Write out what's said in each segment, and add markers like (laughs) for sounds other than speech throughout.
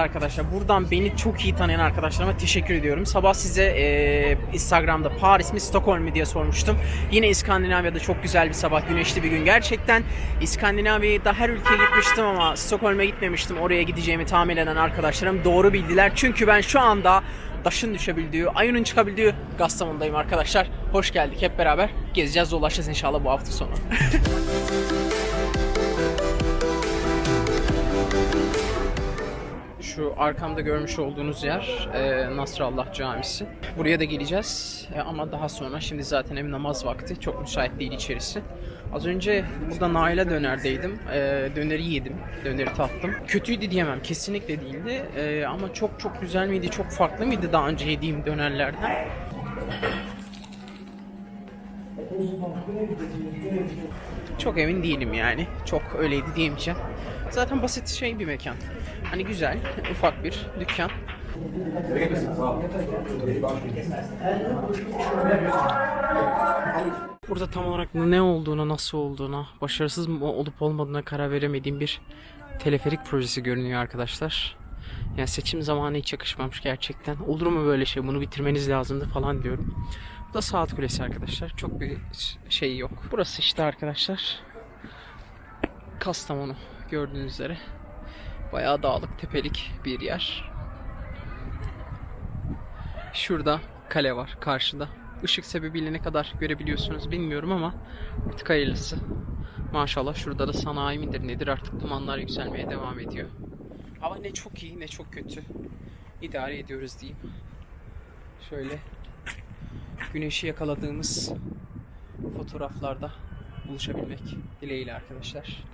Arkadaşlar buradan beni çok iyi tanıyan arkadaşlarıma teşekkür ediyorum. Sabah size e, Instagram'da Paris mi Stockholm mi diye sormuştum. Yine İskandinavya'da çok güzel bir sabah, güneşli bir gün. Gerçekten İskandinavya'da her ülkeye gitmiştim ama Stockholm'e gitmemiştim. Oraya gideceğimi tahmin eden arkadaşlarım doğru bildiler. Çünkü ben şu anda taşın düşebildiği, ayının çıkabildiği Gastamonu'dayım arkadaşlar. Hoş geldik hep beraber. Gezeceğiz, dolaşacağız inşallah bu hafta sonu. (laughs) Şu arkamda görmüş olduğunuz yer e, Nasrallah Camisi. Buraya da geleceğiz E, ama daha sonra. Şimdi zaten ev namaz vakti. Çok müsait değil içerisi. Az önce burada Nail'e dönerdeydim. E, döneri yedim. Döneri tattım. Kötüydü diyemem. Kesinlikle değildi. E, ama çok çok güzel miydi? Çok farklı mıydı daha önce yediğim dönerlerden? Çok emin değilim yani. Çok öyleydi diyemeyeceğim. Zaten basit şey bir mekan. Hani güzel, ufak bir dükkan. Burada tam olarak ne olduğuna, nasıl olduğuna, başarısız mı olup olmadığına karar veremediğim bir teleferik projesi görünüyor arkadaşlar. Yani seçim zamanı hiç yakışmamış gerçekten. Olur mu böyle şey? Bunu bitirmeniz lazımdı falan diyorum. Bu da saat kulesi arkadaşlar. Çok bir şey yok. Burası işte arkadaşlar. Kastamonu gördüğünüz üzere. Bayağı dağlık, tepelik bir yer. Şurada kale var karşıda. Işık sebebiyle ne kadar görebiliyorsunuz bilmiyorum ama artık hayırlısı. Maşallah şurada da sanayi midir nedir artık dumanlar yükselmeye devam ediyor. Ama ne çok iyi ne çok kötü. İdare ediyoruz diyeyim. Şöyle güneşi yakaladığımız fotoğraflarda buluşabilmek dileğiyle arkadaşlar.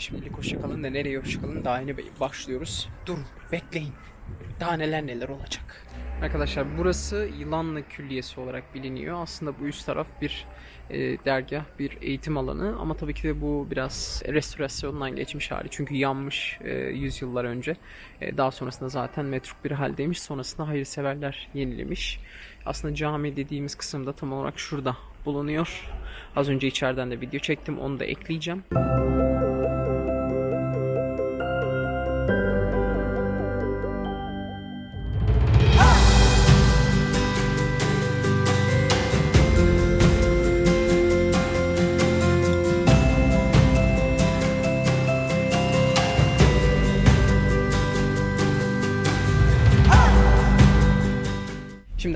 Şimdilik hoşçakalın da nereye hoşçakalın daha yeni başlıyoruz. Durun bekleyin. Daha neler neler olacak. Arkadaşlar burası Yılanlı Külliyesi olarak biliniyor. Aslında bu üst taraf bir e, dergah, bir eğitim alanı ama tabii ki de bu biraz restorasyondan geçmiş hali. Çünkü yanmış e, yüzyıllar önce. E, daha sonrasında zaten metruk bir haldeymiş. Sonrasında hayırseverler yenilemiş. Aslında cami dediğimiz kısımda tam olarak şurada bulunuyor. Az önce içeriden de video çektim. Onu da ekleyeceğim.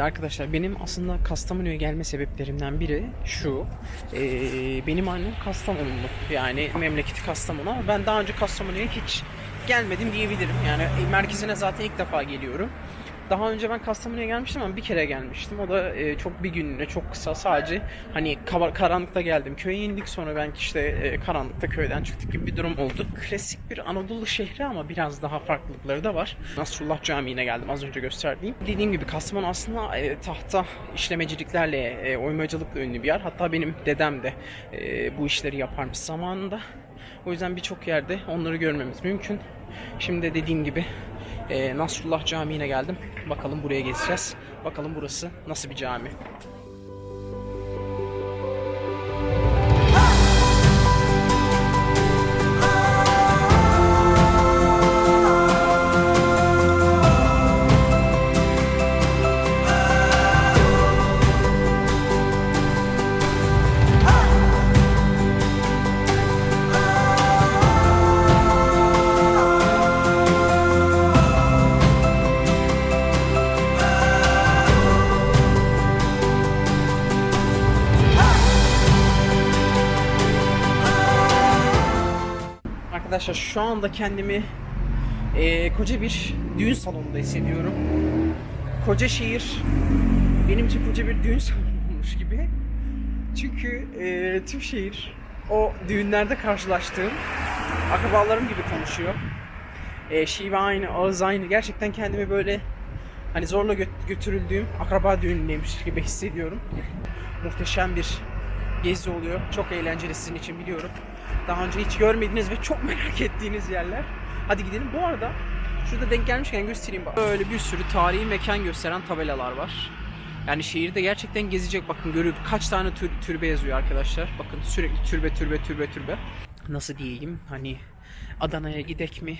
Arkadaşlar benim aslında Kastamonu'ya gelme sebeplerimden biri şu. Ee, benim annem Kastamonulu. Yani memleketi Kastamonu ama ben daha önce Kastamonu'ya hiç gelmedim diyebilirim. Yani merkezine zaten ilk defa geliyorum. Daha önce ben Kastamonu'ya gelmiştim ama bir kere gelmiştim. O da e, çok bir gününe, çok kısa sadece hani kava- karanlıkta geldim. Köye indik sonra ben işte e, karanlıkta köyden çıktık gibi bir durum oldu. Klasik bir Anadolu şehri ama biraz daha farklılıkları da var. Nasrullah Camii'ne geldim az önce gösterdiğim. Dediğim gibi Kastamonu aslında e, tahta işlemeciliklerle, e, oymacılıkla ünlü bir yer. Hatta benim dedem de e, bu işleri yaparmış zamanında. O yüzden birçok yerde onları görmemiz mümkün. Şimdi de dediğim gibi Nasrullah Camii'ne geldim. Bakalım buraya gezeceğiz. Bakalım burası nasıl bir cami. Arkadaşlar şu anda kendimi e, koca bir düğün salonunda hissediyorum. Koca şehir benim için koca bir düğün (laughs) salonuymuş gibi. Çünkü e, tüm şehir o düğünlerde karşılaştığım akrabalarım gibi konuşuyor. E, şive aynı, ağız aynı. Gerçekten kendimi böyle hani zorla gö- götürüldüğüm akraba düğünündeymiş gibi hissediyorum. Muhteşem bir gezi oluyor. Çok eğlenceli sizin için biliyorum. Daha önce hiç görmediğiniz ve çok (laughs) merak ettiğiniz yerler. Hadi gidelim. Bu arada şurada denk gelmişken göstereyim bak. Böyle bir sürü tarihi mekan gösteren tabelalar var. Yani şehirde gerçekten gezecek bakın görüp kaç tane tür, türbe yazıyor arkadaşlar. Bakın sürekli türbe türbe türbe türbe. Nasıl diyeyim hani Adana'ya gidek mi?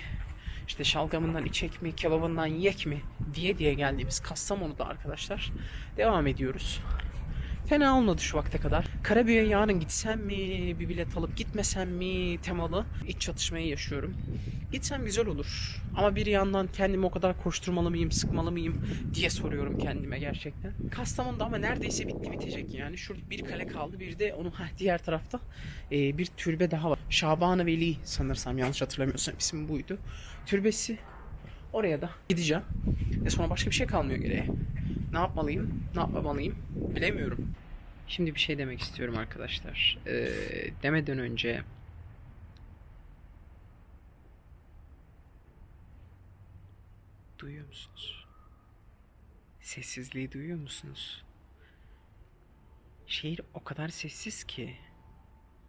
işte şalgamından içek mi, kebabından yek mi diye diye geldiğimiz Kastamonu'da arkadaşlar devam ediyoruz. Fena olmadı şu vakte kadar. Karabük'e yarın gitsem mi, bir bilet alıp gitmesem mi temalı iç çatışmayı yaşıyorum. Gitsem güzel olur. Ama bir yandan kendimi o kadar koşturmalı mıyım, sıkmalı mıyım diye soruyorum kendime gerçekten. Kastamonu'da ama neredeyse bitti bitecek yani. Şurada bir kale kaldı, bir de onun heh, diğer tarafta e, bir türbe daha var. Şaban-ı Veli sanırsam yanlış hatırlamıyorsam ismi buydu. Türbesi. Oraya da gideceğim. Ve sonra başka bir şey kalmıyor geriye. Ne yapmalıyım, ne yapmamalıyım bilemiyorum. Şimdi bir şey demek istiyorum arkadaşlar. Ee, demeden önce duyuyor musunuz? Sessizliği duyuyor musunuz? Şehir o kadar sessiz ki.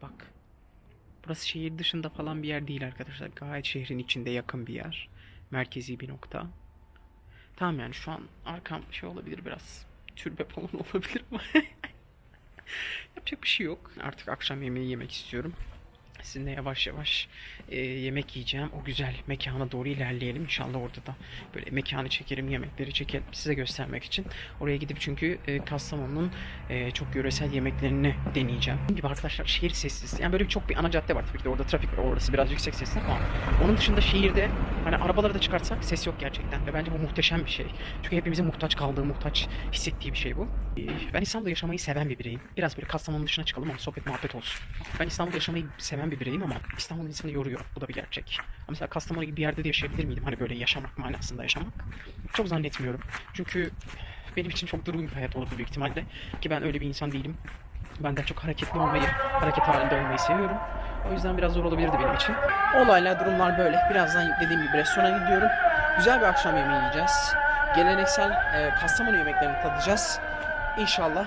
Bak. Burası şehir dışında falan bir yer değil arkadaşlar. Gayet şehrin içinde yakın bir yer. Merkezi bir nokta. Tamam yani şu an arkam şey olabilir biraz. Türbe falan (laughs) olabilir ama yapacak bir şey yok. Artık akşam yemeği yemek istiyorum. Sizinle yavaş yavaş e, yemek yiyeceğim. O güzel mekana doğru ilerleyelim. İnşallah orada da böyle mekanı çekerim, yemekleri çekerim size göstermek için. Oraya gidip çünkü e, Kastamonu'nun e, çok yöresel yemeklerini deneyeceğim. Dediğim gibi arkadaşlar şehir sessiz. Yani böyle çok bir ana cadde var tabii ki de orada trafik var. Orası biraz yüksek sesli ama onun dışında şehirde hani arabaları da çıkartsak ses yok gerçekten. Ve bence bu muhteşem bir şey. Çünkü hepimizin muhtaç kaldığı, muhtaç hissettiği bir şey bu. E, Ben İstanbul'da yaşamayı seven bir bireyim. Biraz böyle Kastamonu'nun dışına çıkalım ama sohbet muhabbet olsun. Ben İstanbul'da yaşamayı seven bir bireyim ama İstanbul insanı yoruyor. Bu da bir gerçek. Ama mesela Kastamonu gibi bir yerde de yaşayabilir miydim? Hani böyle yaşamak manasında yaşamak. Çok zannetmiyorum. Çünkü benim için çok durgun bir hayat olurdu büyük ihtimalle. Ki ben öyle bir insan değilim. Ben daha çok hareketli olmayı, hareket halinde olmayı seviyorum. O yüzden biraz zor olabilirdi benim için. Olaylar, durumlar böyle. Birazdan dediğim gibi restorana gidiyorum. Güzel bir akşam yemeği yiyeceğiz. Geleneksel e, Kastamonu yemeklerini tadacağız. İnşallah.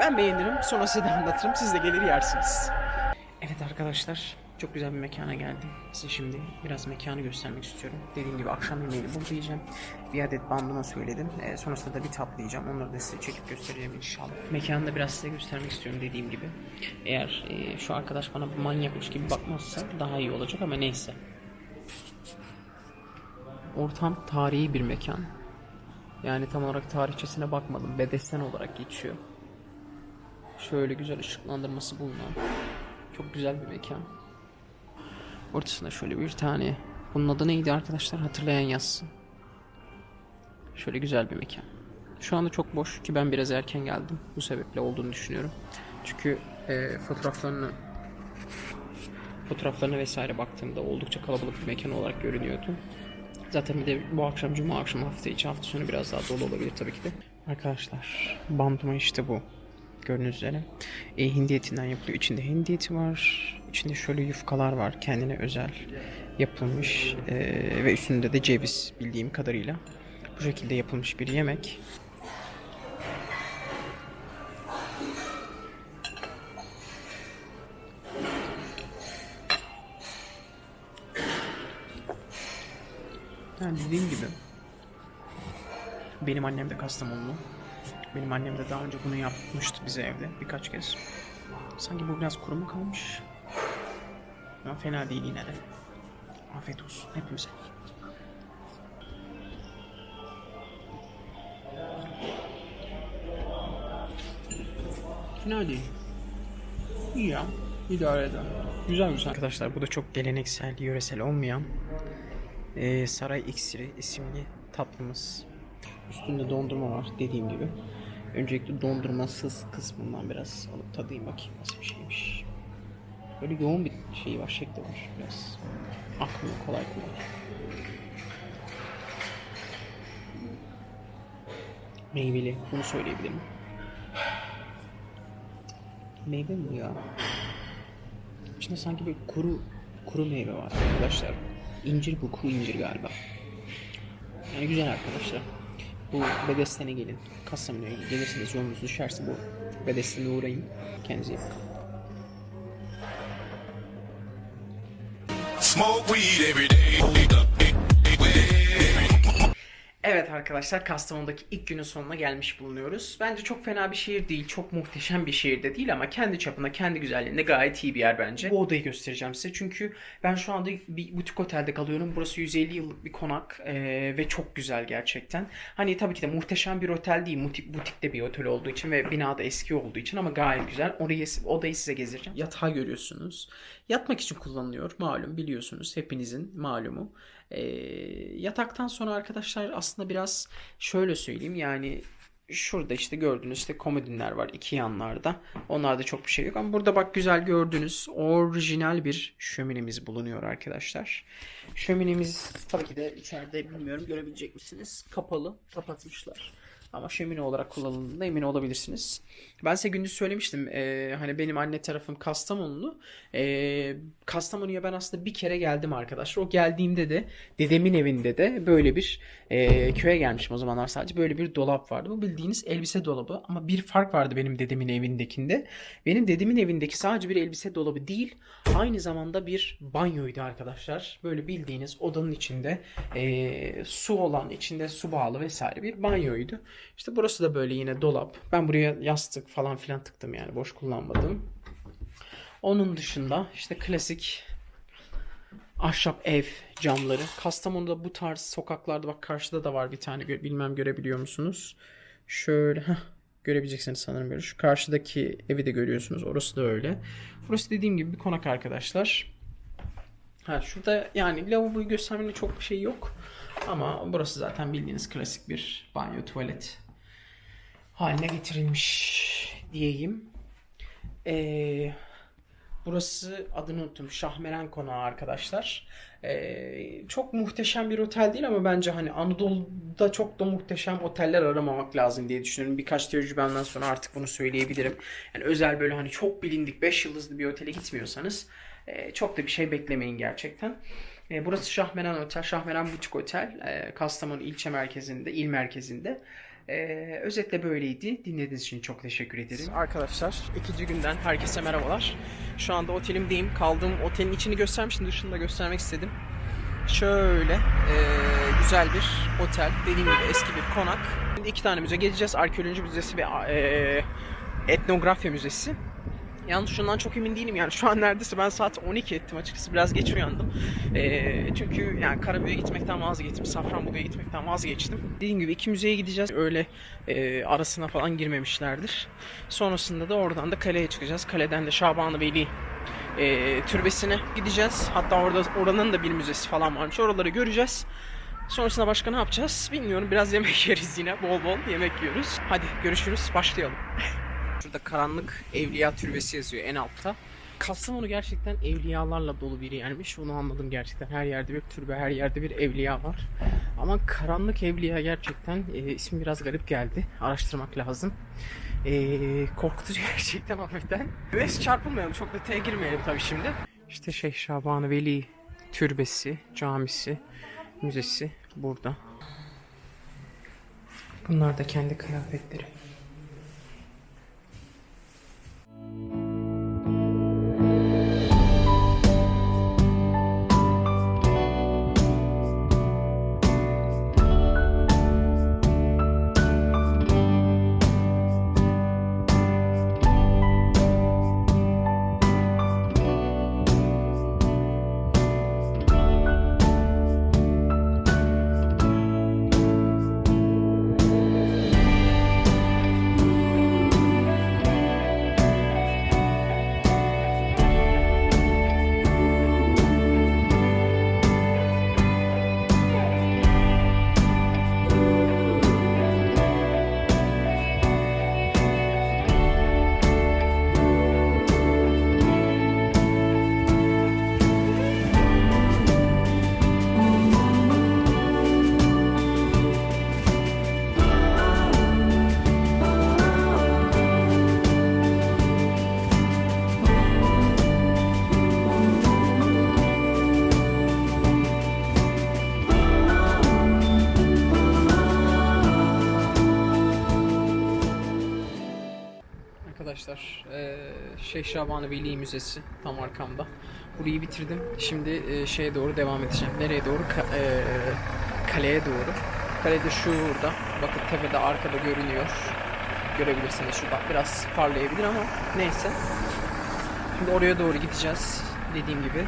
Ben beğenirim. Sonra size de anlatırım. Siz de gelir yersiniz. Evet arkadaşlar. Çok güzel bir mekana geldim. Size şimdi biraz mekanı göstermek istiyorum. Dediğim gibi akşam yemeğini burada yiyeceğim. Bir adet bandına söyledim. Ee, sonrasında da bir tatlı yiyeceğim. Onları da size çekip göstereceğim inşallah. Mekanı da biraz size göstermek istiyorum dediğim gibi. Eğer e, şu arkadaş bana manyakmış gibi bakmazsa daha iyi olacak ama neyse. Ortam tarihi bir mekan. Yani tam olarak tarihçesine bakmadım. Bedesten olarak geçiyor. Şöyle güzel ışıklandırması bulunan. Çok güzel bir mekan. Ortasında şöyle bir tane. Bunun adı neydi arkadaşlar? Hatırlayan yazsın. Şöyle güzel bir mekan. Şu anda çok boş ki ben biraz erken geldim. Bu sebeple olduğunu düşünüyorum. Çünkü e, fotoğraflarını fotoğraflarına vesaire baktığımda oldukça kalabalık bir mekan olarak görünüyordu. Zaten bir de bu akşam cuma akşam hafta içi hafta sonu biraz daha dolu olabilir tabii ki de. Arkadaşlar banduma işte bu. Gördüğünüz üzere. E, hindi etinden yapılıyor. İçinde hindi eti var. İçinde şöyle yufkalar var. Kendine özel yapılmış. E, ve üstünde de ceviz bildiğim kadarıyla. Bu şekilde yapılmış bir yemek. Yani dediğim gibi benim annem de Kastamonlu. Benim annem de daha önce bunu yapmıştı bize evde birkaç kez. Sanki bu biraz kuru mu kalmış? Ama fena değil yine de. Afiyet olsun hepimize. Fena değil. İyi ya. İdare eder. Güzel güzel. Arkadaşlar bu da çok geleneksel, yöresel olmayan ee, Saray İksiri isimli tatlımız. Üstünde dondurma var dediğim gibi. Öncelikle dondurmasız kısmından biraz alıp tadayım bakayım nasıl bir şeymiş. Böyle yoğun bir şey var, şekli var biraz. Akmıyor kolay kolay. Meyveli, bunu söyleyebilirim. Meyve mi bu ya? İçinde sanki böyle kuru kuru meyve var arkadaşlar. İncir bu, kuru incir galiba. Yani güzel arkadaşlar. Bu Bedesten'e gelin. Kastamonu'ya gelirseniz yolunuz düşerse bu Bedesten'e uğrayın. Kendinize iyi bakın. Smoke weed every arkadaşlar Kastamonu'daki ilk günün sonuna gelmiş bulunuyoruz. Bence çok fena bir şehir değil, çok muhteşem bir şehir de değil ama kendi çapında, kendi güzelliğinde gayet iyi bir yer bence. Bu odayı göstereceğim size çünkü ben şu anda bir butik otelde kalıyorum. Burası 150 yıllık bir konak eee, ve çok güzel gerçekten. Hani tabii ki de muhteşem bir otel değil, butik, butikte bir otel olduğu için ve binada eski olduğu için ama gayet güzel. Orayı, odayı size gezdireceğim. Yatağı görüyorsunuz. Yatmak için kullanılıyor malum biliyorsunuz hepinizin malumu. Ee, yataktan sonra arkadaşlar aslında biraz şöyle söyleyeyim yani şurada işte gördüğünüz işte komodinler var iki yanlarda. Onlarda çok bir şey yok ama burada bak güzel gördüğünüz orijinal bir şöminemiz bulunuyor arkadaşlar. Şöminemiz tabii ki de içeride bilmiyorum görebilecek misiniz? Kapalı, kapatmışlar. Ama şömine olarak kullanıldığında emin olabilirsiniz. Ben size gündüz söylemiştim. eee, hani benim anne tarafım Kastamonlu. Eee Kastamonu'ya ben aslında bir kere geldim arkadaşlar. O geldiğimde de dedemin evinde de böyle bir eee, köye gelmişim o zamanlar sadece. Böyle bir dolap vardı. Bu bildiğiniz elbise dolabı. Ama bir fark vardı benim dedemin evindekinde. Benim dedemin evindeki sadece bir elbise dolabı değil. Aynı zamanda bir banyoydu arkadaşlar. Böyle bildiğiniz odanın içinde eee, su olan, içinde su bağlı vesaire bir banyoydu. İşte burası da böyle yine dolap. Ben buraya yastık falan filan tıktım yani boş kullanmadım. Onun dışında işte klasik ahşap ev camları. Kastamonu'da bu tarz sokaklarda bak karşıda da var bir tane bilmem görebiliyor musunuz? Şöyle heh, görebileceksiniz sanırım böyle. Şu karşıdaki evi de görüyorsunuz. Orası da öyle. Burası dediğim gibi bir konak arkadaşlar. Ha şurada yani lavaboyu göstermenin çok bir şey yok. Ama burası zaten bildiğiniz klasik bir banyo tuvalet haline getirilmiş diyeyim. Ee, burası adını unuttum. Şahmeran Konağı arkadaşlar. Ee, çok muhteşem bir otel değil ama bence hani Anadolu'da çok da muhteşem oteller aramamak lazım diye düşünüyorum. Birkaç tecrübemden sonra artık bunu söyleyebilirim. Yani özel böyle hani çok bilindik 5 yıldızlı bir otele gitmiyorsanız e, çok da bir şey beklemeyin gerçekten. E, burası Şahmeran Otel, Şahmeran Butik Otel. E, Kastamonu ilçe merkezinde, il merkezinde. Ee, özetle böyleydi. Dinlediğiniz için çok teşekkür ederim. Arkadaşlar ikinci günden herkese merhabalar. Şu anda otelimdeyim. Kaldığım otelin içini göstermiştim. Dışını da göstermek istedim. Şöyle ee, güzel bir otel. Dediğim gibi eski bir konak. Şimdi iki tane müze gezeceğiz. Arkeoloji Müzesi ve ee, Etnografya Müzesi. Yalnız şundan çok emin değilim yani şu an neredeyse ben saat 12 ettim açıkçası biraz geç uyandım. Ee, çünkü yani Karabük'e gitmekten vazgeçtim, Safranbolu'ya gitmekten vazgeçtim. Dediğim gibi iki müzeye gideceğiz. Öyle e, arasına falan girmemişlerdir. Sonrasında da oradan da kaleye çıkacağız. Kaleden de Şabanı Veli e, türbesine gideceğiz. Hatta orada oranın da bir müzesi falan varmış. Oraları göreceğiz. Sonrasında başka ne yapacağız bilmiyorum. Biraz yemek (laughs) yeriz yine. Bol bol yemek yiyoruz. Hadi görüşürüz. Başlayalım. (laughs) Şurada karanlık evliya türbesi yazıyor en altta. Kastamonu gerçekten evliyalarla dolu bir yermiş. Onu anladım gerçekten. Her yerde bir türbe, her yerde bir evliya var. Ama karanlık evliya gerçekten e, ismi biraz garip geldi. Araştırmak lazım. E, korkutucu (laughs) gerçekten hafiften. Neyse çarpılmayalım. Çok detaya girmeyelim tabii şimdi. İşte Şeyh Şaban Veli türbesi, camisi, müzesi burada. Bunlar da kendi kıyafetleri. you Arkadaşlar eee Şeyh Şabanı Veli Müzesi tam arkamda. Burayı bitirdim. Şimdi eee, şeye doğru devam edeceğim. Nereye doğru? Ka- eee, kaleye doğru. Kale de şurada. Bakın tepede arkada görünüyor. Görebilirsiniz şurada. Biraz parlayabilir ama neyse. Şimdi oraya doğru gideceğiz. Dediğim gibi.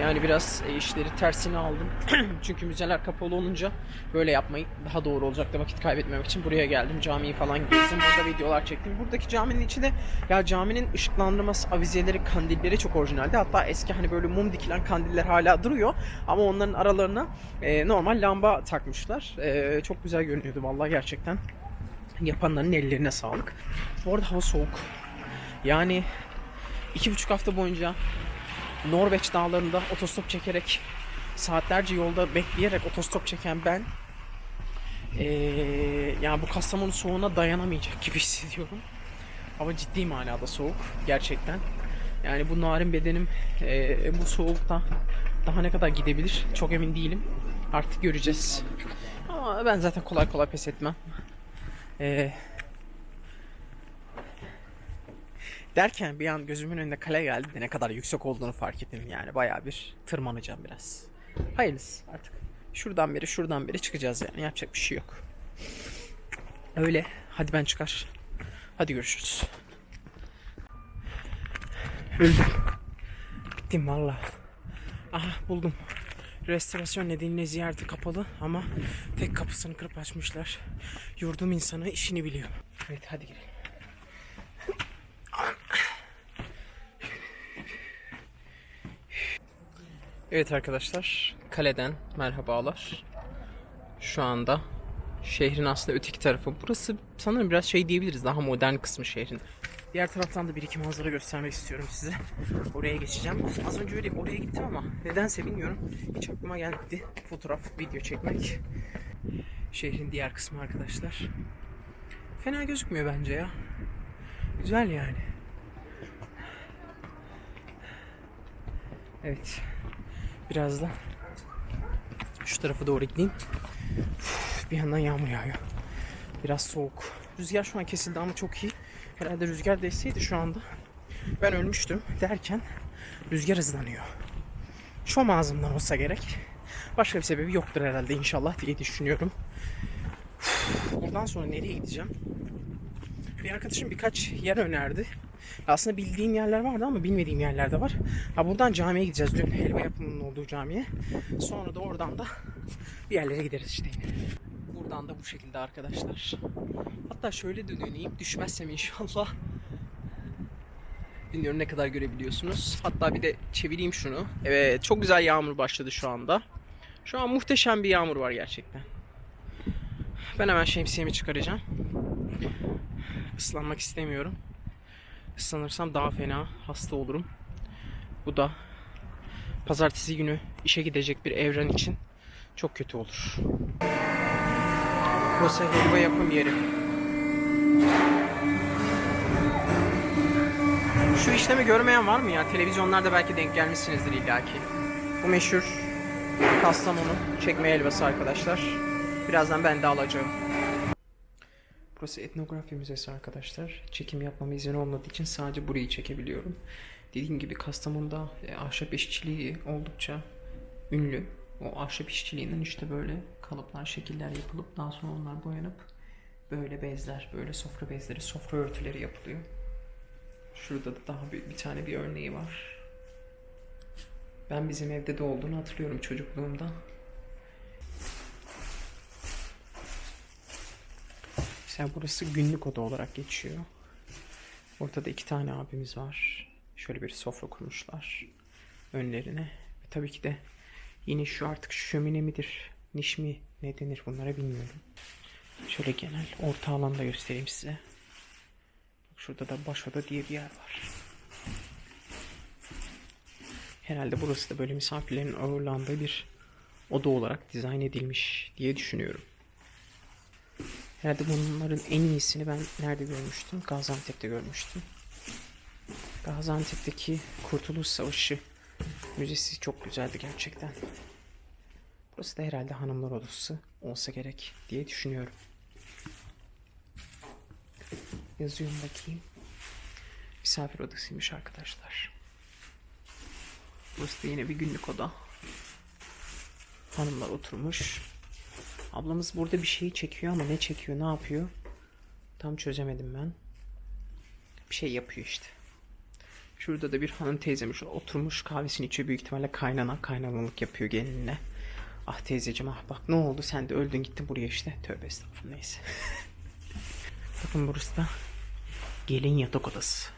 Yani biraz e, işleri tersine aldım. (clears throat) Çünkü müzeler kapalı olunca böyle yapmayı daha doğru olacak da vakit kaybetmemek için buraya geldim. Camiyi falan gezdim. Burada videolar çektim. Buradaki caminin içi de ya caminin ışıklandırması, avizeleri, kandilleri çok orijinaldi. Hatta eski hani böyle mum dikilen kandiller hala duruyor. Ama onların aralarına e, normal lamba takmışlar. E, çok güzel görünüyordu vallahi gerçekten. Yapanların ellerine sağlık. Bu arada hava soğuk. Yani iki buçuk hafta boyunca Norveç dağlarında otostop çekerek saatlerce yolda bekleyerek otostop çeken ben ee, yani bu Kastamonu soğuğuna dayanamayacak gibi (laughs) hissediyorum. Hava ciddi manada soğuk gerçekten. Yani bu narin bedenim ee, bu soğukta daha ne kadar gidebilir çok emin değilim. Artık göreceğiz. Ama ben zaten kolay kolay pes etmem. Ee, Derken bir an gözümün önünde kale geldi de ne kadar yüksek olduğunu fark ettim yani bayağı bir tırmanacağım biraz. Hayırlısı artık. Şuradan beri şuradan beri çıkacağız yani yapacak bir şey yok. Öyle hadi ben çıkar. Hadi görüşürüz. Öldüm. Bittim valla. Aha buldum. Restorasyon nedeniyle ziyareti kapalı ama tek kapısını kırıp açmışlar. Yurdum insanı işini biliyor. Evet hadi girelim. Evet arkadaşlar, kaleden merhabalar. Şu anda şehrin aslında öteki tarafı. Burası sanırım biraz şey diyebiliriz, daha modern kısmı şehrin. Diğer taraftan da bir iki manzara göstermek istiyorum size. Oraya geçeceğim. Az önce öyle oraya gittim ama nedense bilmiyorum. Hiç aklıma gelmedi fotoğraf, video çekmek. Şehrin diğer kısmı arkadaşlar. Fena gözükmüyor bence ya. Güzel yani. Evet. Biraz da şu tarafa doğru gideyim. Bir yandan yağmur yağıyor. Biraz soğuk. Rüzgar şu an kesildi ama çok iyi. Herhalde rüzgar değseydi şu anda ben ölmüştüm derken rüzgar hızlanıyor. Şom ağzımdan olsa gerek. Başka bir sebebi yoktur herhalde inşallah diye düşünüyorum. Buradan sonra nereye gideceğim? Bir arkadaşım birkaç yer önerdi. Aslında bildiğim yerler vardı ama bilmediğim yerler de var. Ha buradan camiye gideceğiz. Dün helva yapımının olduğu camiye. Sonra da oradan da bir yerlere gideriz işte. Buradan da bu şekilde arkadaşlar. Hatta şöyle de döneyim. Düşmezsem inşallah. Bilmiyorum ne kadar görebiliyorsunuz. Hatta bir de çevireyim şunu. Evet çok güzel yağmur başladı şu anda. Şu an muhteşem bir yağmur var gerçekten. Ben hemen şemsiyemi çıkaracağım. Islanmak istemiyorum. Islanırsam daha fena hasta olurum. Bu da pazartesi günü işe gidecek bir evren için çok kötü olur. Burası helva yapım yeri. Şu işlemi görmeyen var mı ya? Televizyonlarda belki denk gelmişsinizdir illaki. Bu meşhur Kastamonu çekme helvası arkadaşlar. Birazdan ben de alacağım. Burası etnografi müzesi arkadaşlar. Çekim yapmama izin olmadığı için sadece burayı çekebiliyorum. Dediğim gibi Kastamonu'da e, ahşap işçiliği oldukça ünlü. O ahşap işçiliğinden işte böyle kalıplar, şekiller yapılıp daha sonra onlar boyanıp böyle bezler, böyle sofra bezleri, sofra örtüleri yapılıyor. Şurada da daha bir, bir tane bir örneği var. Ben bizim evde de olduğunu hatırlıyorum çocukluğumda. Mesela burası günlük oda olarak geçiyor. Ortada iki tane abimiz var. Şöyle bir sofra kurmuşlar önlerine. Ve tabii ki de yine şu artık şömine midir, niş mi ne denir bunlara bilmiyorum. Şöyle genel orta alanda göstereyim size. Bak Şurada da baş oda diye bir yer var. Herhalde burası da böyle misafirlerin ağırlandığı bir oda olarak dizayn edilmiş diye düşünüyorum. Herhalde bunların en iyisini ben nerede görmüştüm? Gaziantep'te görmüştüm. Gaziantep'teki Kurtuluş Savaşı müzesi çok güzeldi gerçekten. Burası da herhalde hanımlar odası olsa gerek diye düşünüyorum. Yazıyorum bakayım. Misafir odasıymış arkadaşlar. Burası da yine bir günlük oda. Hanımlar oturmuş. Ablamız burada bir şeyi çekiyor ama ne çekiyor, ne yapıyor? Tam çözemedim ben. Bir şey yapıyor işte. Şurada da bir hanım teyzemiz oturmuş kahvesini içiyor. Büyük ihtimalle kaynana kaynanalık yapıyor gelinine. Ah teyzeciğim ah bak ne oldu sen de öldün gittin buraya işte. Tövbe estağfurullah neyse. (laughs) Bakın burası da gelin yatak odası.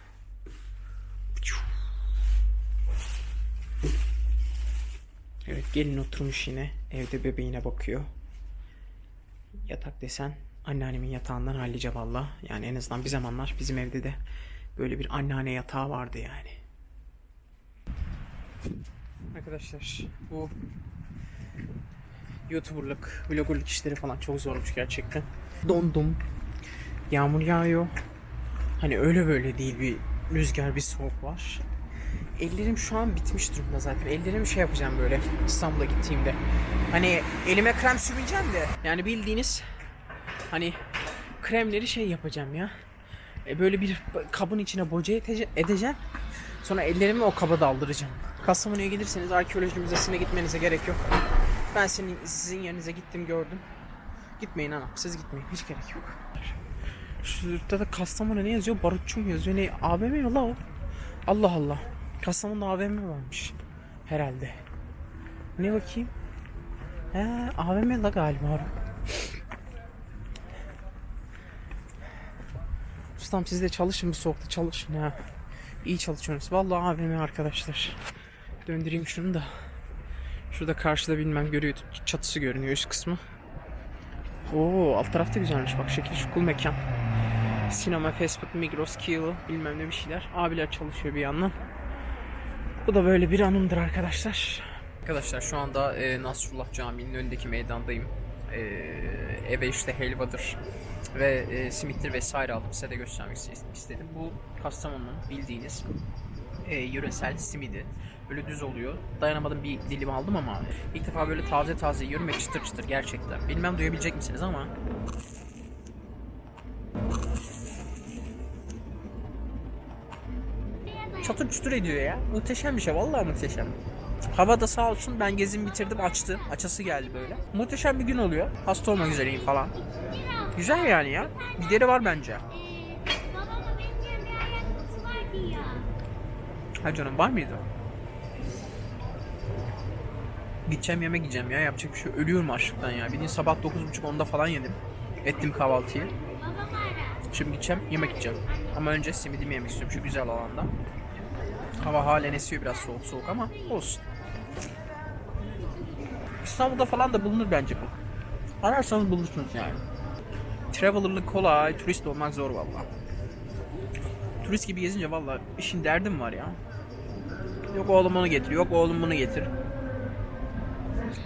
Evet gelin oturmuş yine evde bebeğine bakıyor. Yatak desen anneannemin yatağından hallice valla. Yani en azından bir zamanlar bizim evde de böyle bir anneanne yatağı vardı yani. Arkadaşlar bu YouTuber'lık, vloggerlık işleri falan çok zormuş gerçekten. Dondum. Yağmur yağıyor. Hani öyle böyle değil bir rüzgar bir soğuk var. Ellerim şu an bitmiş durumda zaten. Ellerimi şey yapacağım böyle İstanbul'a gittiğimde. Hani elime krem sürmeyeceğim de. Yani bildiğiniz hani kremleri şey yapacağım ya. E, böyle bir kabın içine boca edeceğim. Sonra ellerimi o kaba daldıracağım. Kastamonu'ya gelirseniz arkeoloji müzesine gitmenize gerek yok. Ben senin sizin yerinize gittim gördüm. Gitmeyin anam siz gitmeyin hiç gerek yok. Şurada da Kastamonu ne yazıyor? Barutçu mu yazıyor? Ne? AVM mi la? Allah Allah. Kastamonu'da AVM varmış. Herhalde. Ne bakayım? He, AVM la galiba. Ustam siz de çalışın bu soğukta çalışın ya. İyi çalışıyorsunuz. Vallahi AVM arkadaşlar. Döndüreyim şunu da. Şurada karşıda bilmem görüyor çatısı görünüyor üst kısmı. Oo alt tarafta güzelmiş bak şekil şu cool mekan. Sinema, fast food, Migros, Kiel bilmem ne bir şeyler. Abiler çalışıyor bir yandan. Bu da böyle bir anımdır arkadaşlar. Arkadaşlar şu anda e, Nasrullah Camii'nin önündeki meydandayım. E, eve işte helvadır ve e, simittir vesaire aldım. Size de göstermek istedim. Bu Kastamonu'nun bildiğiniz e, yöresel simidi. Böyle düz oluyor. Dayanamadım bir dilim aldım ama ilk defa böyle taze taze yiyorum ve çıtır çıtır gerçekten. Bilmem duyabilecek misiniz ama çatır çutur ediyor ya. Muhteşem bir şey. Vallahi muhteşem. Hava da sağ olsun ben gezimi bitirdim açtı. Açası geldi böyle. Muhteşem bir gün oluyor. Hasta olmak üzereyim falan. Güzel yani ya. Gideri var bence. Ha canım var mıydı? Gideceğim yemek yiyeceğim ya. Yapacak bir şey. Ölüyorum açlıktan ya. Bildiğin sabah 9.30-10'da falan yedim. Ettim kahvaltıyı. Şimdi gideceğim yemek yiyeceğim. Ama önce simidimi yemek istiyorum şu güzel alanda. Hava halen esiyor biraz soğuk soğuk ama olsun. İstanbul'da falan da bulunur bence bu. Ararsanız bulursunuz yani. Traveler'lık kolay, turist olmak zor valla. Turist gibi gezince valla işin derdim var ya. Yok oğlum onu getir, yok oğlum bunu getir.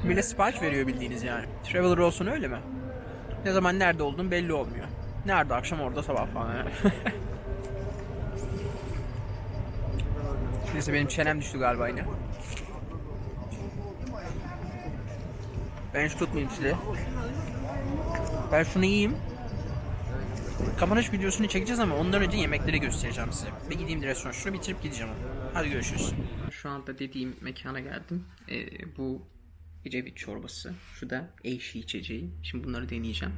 Bile sipariş veriyor bildiğiniz yani. Traveler olsun öyle mi? Ne zaman nerede olduğun belli olmuyor. Nerede akşam orada sabah falan yani. (laughs) Neyse benim çenem düştü galiba yine. Ben hiç tutmayayım sizi. Ben şunu yiyeyim. Kapanış videosunu çekeceğiz ama ondan önce yemekleri göstereceğim size. Ve gideyim de restoran. Şunu bitirip gideceğim. Hadi görüşürüz. Şu anda dediğim mekana geldim. Ee, bu Ecevit çorbası. Şu da eşi içeceği. Şimdi bunları deneyeceğim.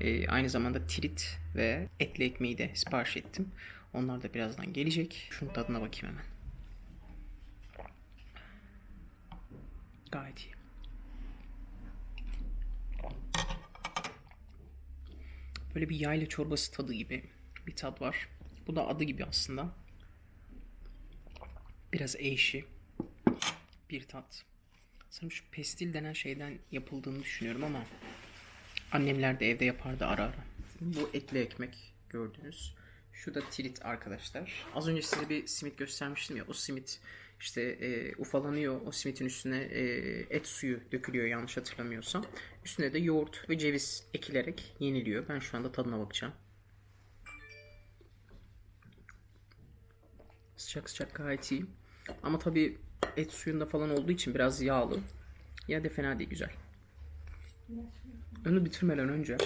Ee, aynı zamanda trit ve etli ekmeği de sipariş ettim. Onlar da birazdan gelecek. Şunun tadına bakayım hemen. Gayet iyi. Böyle bir yayla çorbası tadı gibi bir tat var. Bu da adı gibi aslında. Biraz eşi bir tat. Sanırım şu pestil denen şeyden yapıldığını düşünüyorum ama annemler de evde yapardı ara ara. Bu etli ekmek gördünüz. Şu da tirit arkadaşlar. Az önce size bir simit göstermiştim ya. O simit işte e, ufalanıyor. O simitin üstüne e, et suyu dökülüyor yanlış hatırlamıyorsam. Üstüne de yoğurt ve ceviz ekilerek yeniliyor. Ben şu anda tadına bakacağım. Sıcak sıcak gayet iyi. Ama tabii et suyunda falan olduğu için biraz yağlı. Ya da fena değil güzel. Onu bitirmeden önce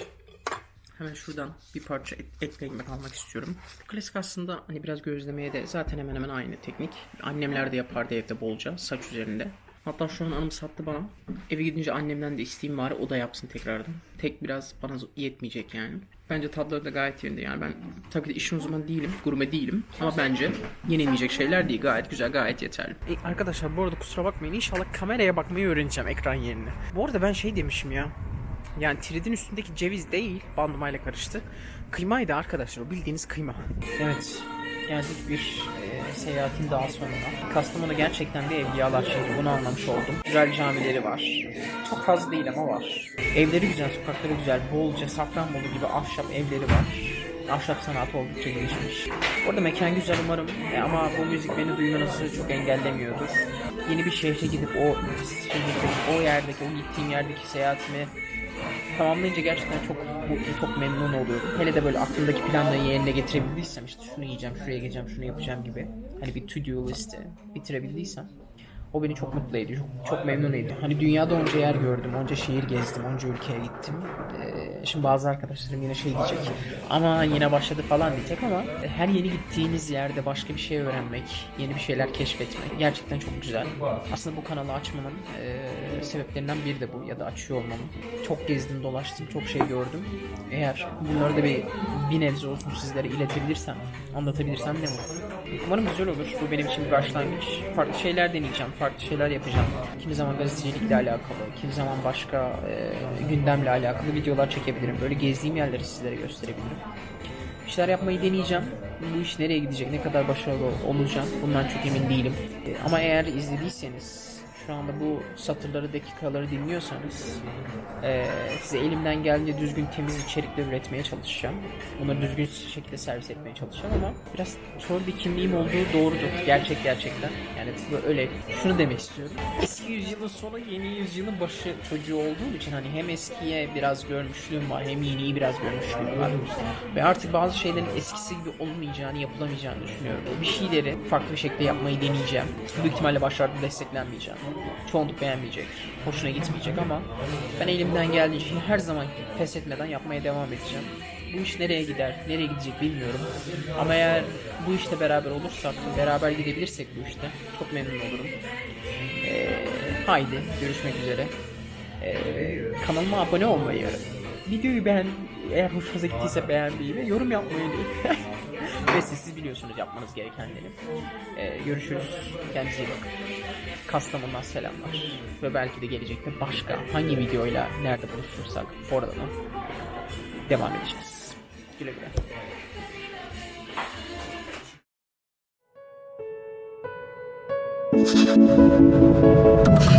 hemen şuradan bir parça et, etli ekmek almak istiyorum. Klasik aslında hani biraz gözlemeye de zaten hemen hemen aynı teknik. Annemler de yapardı evde bolca saç üzerinde. Hatta şu an anım sattı bana. Eve gidince annemden de isteyeyim bari o da yapsın tekrardan. Tek biraz bana yetmeyecek yani. Bence tatları da gayet yerinde yani ben tabii ki de işin uzmanı değilim, gurme değilim ama bence yenilmeyecek şeyler değil. Gayet güzel, gayet yeterli. E, arkadaşlar bu arada kusura bakmayın inşallah kameraya bakmayı öğreneceğim ekran yerine. Bu arada ben şey demişim ya. Yani tridin üstündeki ceviz değil, bandumayla karıştı. Kıymaydı arkadaşlar, o bildiğiniz kıyma. Evet, geldik bir e, seyahatin daha sonuna. Kastamonu gerçekten bir evliyalar şehri, bunu anlamış oldum. Güzel camileri var. Çok fazla değil ama var. Evleri güzel, sokakları güzel. Bolca Safranbolu gibi ahşap evleri var. Ahşap sanatı oldukça gelişmiş. Orada mekan güzel umarım E, ama bu müzik beni duymanızı çok engellemiyordur. Yeni bir şehre gidip o şehirdeki, o yerdeki, o gittiğim yerdeki seyahatimi tamamlayınca gerçekten çok mutlu, çok memnun oluyorum. Hele de böyle aklımdaki planları yerine getirebildiysem işte şunu yiyeceğim, şuraya gideceğim, şunu yapacağım gibi. Hani bir to do listi bitirebildiysem o beni çok mutlu ediyor, çok, çok memnun ediyor. Hani dünyada onca yer gördüm, onca şehir gezdim, onca ülkeye gittim. Ee, şimdi bazı arkadaşlarım yine şey diyecek, ama yine başladı falan diyecek ama her yeni gittiğiniz yerde başka bir şey öğrenmek, yeni bir şeyler keşfetmek gerçekten çok güzel. Aslında bu kanalı açmamın e, sebeplerinden biri de bu ya da açıyor olmamın. Çok gezdim, dolaştım, çok şey gördüm. Eğer bunları da bir, bir nebze olsun sizlere iletebilirsem, anlatabilirsem ne mutlu. Umarım güzel olur. Bu benim için bir başlangıç. Farklı şeyler deneyeceğim, farklı şeyler yapacağım. Kimi zaman gazetecilikle alakalı, kimi zaman başka e, gündemle alakalı videolar çekebilirim. Böyle gezdiğim yerleri sizlere gösterebilirim. Bir şeyler yapmayı deneyeceğim. Bu iş nereye gidecek, ne kadar başarılı olacağım bundan çok emin değilim. E, Ama eğer izlediyseniz, şu anda bu satırları, dakikaları dinliyorsanız e, size elimden geldiğince düzgün, temiz içerikler üretmeye çalışacağım. Bunları düzgün şekilde servis etmeye çalışacağım ama biraz troll bir kimliğim olduğu doğrudur. Gerçek gerçekten. Yani böyle şunu demek istiyorum. Eski yüzyılın sonu, yeni yüzyılın başı çocuğu olduğum için hani hem eskiye biraz görmüşlüğüm var hem yeniyi biraz görmüşlüğüm var. Ve artık bazı şeylerin eskisi gibi olmayacağını, yapılamayacağını düşünüyorum. Bir şeyleri farklı bir şekilde yapmayı deneyeceğim. Büyük ihtimalle başlarda desteklenmeyeceğim. Çoğunluk beğenmeyecek, hoşuna gitmeyecek ama ben elimden geldiğince her zaman pes etmeden yapmaya devam edeceğim. Bu iş nereye gider, nereye gidecek bilmiyorum. Ama eğer bu işte beraber olursak, beraber gidebilirsek bu işte çok memnun olurum. Ee, haydi görüşmek üzere. Ee, kanalıma abone olmayı, videoyu beğen, eğer hoşunuza gittiyse beğenmeyi ve yorum yapmayı. (laughs) ve siz, siz biliyorsunuz yapmanız gerekenleri. Ee, görüşürüz. Kendinize iyi bakın. Kastamonu'dan selamlar. Ve belki de gelecekte başka hangi videoyla nerede buluşursak oradan devam edeceğiz. Güle güle. Thank